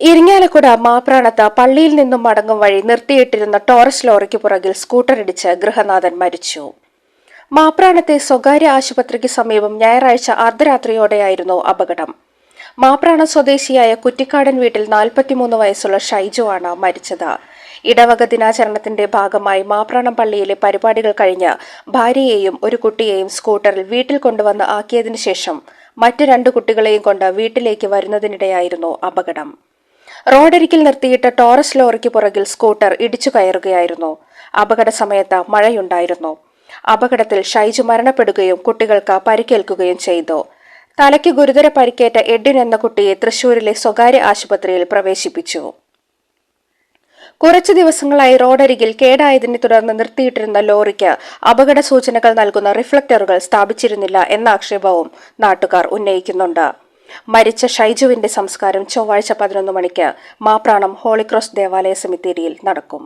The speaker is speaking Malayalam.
ഇരിങ്ങാലക്കുട മാപ്രാണത്ത് പള്ളിയിൽ നിന്നും മടങ്ങും വഴി നിർത്തിയിട്ടിരുന്ന ടോറസ് ലോറിക്ക് പുറകിൽ സ്കൂട്ടറിടിച്ച് ഗൃഹനാഥൻ മരിച്ചു. മാപ്രാണത്തെ സ്വകാര്യ ആശുപത്രിക്ക് സമീപം ഞായറാഴ്ച അർദ്ധരാത്രിയോടെയായിരുന്നു അപകടം. മാപ്രാണ സ്വദേശിയായ കുറ്റിക്കാടൻ വീട്ടിൽ നാൽപ്പത്തിമൂന്ന് വയസ്സുള്ള ഷൈജു ആണ് മരിച്ചത്. ഇടവക ദിനാചരണത്തിന്റെ ഭാഗമായി മാപ്രാണം പള്ളിയിലെ പരിപാടികൾ കഴിഞ്ഞ് ഭാര്യയെയും ഒരു കുട്ടിയെയും സ്കൂട്ടറിൽ വീട്ടിൽ കൊണ്ടുവന്ന് ആക്കിയതിനു ശേഷം മറ്റു രണ്ട് കുട്ടികളെയും കൊണ്ട് വീട്ടിലേക്ക് വരുന്നതിനിടെയായിരുന്നു അപകടം. റോഡരികിൽ നിർത്തിയിട്ട ടോറസ് ലോറിക്ക് പുറകിൽ സ്കൂട്ടർ ഇടിച്ചു കയറുകയായിരുന്നു. അപകട സമയത്ത് മഴയുണ്ടായിരുന്നു. അപകടത്തിൽ ഷൈജു മരണപ്പെടുകയും കുട്ടികൾക്ക് പരിക്കേൽക്കുകയും ചെയ്തു. തലയ്ക്ക് ഗുരുതര പരിക്കേറ്റ എഡിൻ എന്ന കുട്ടിയെ തൃശൂരിലെ സ്വകാര്യ ആശുപത്രിയിൽ പ്രവേശിപ്പിച്ചു. കുറച്ചു ദിവസങ്ങളായി റോഡരികിൽ കേടായതിനെ തുടർന്ന് നിർത്തിയിട്ടിരുന്ന ലോറിക്ക് അപകട സൂചനകൾ നൽകുന്ന റിഫ്ലക്ടറുകൾ സ്ഥാപിച്ചിരുന്നില്ല എന്ന ആക്ഷേപവും നാട്ടുകാർ ഉന്നയിക്കുന്നുണ്ട്. മരിച്ച ഷൈജുവിന്റെ സംസ്കാരം ചൊവ്വാഴ്ച പതിനൊന്ന് മണിക്ക് മാപ്രാണം ഹോളിക്രോസ് ദേവാലയ സെമിത്തേരിയിൽ നടക്കും.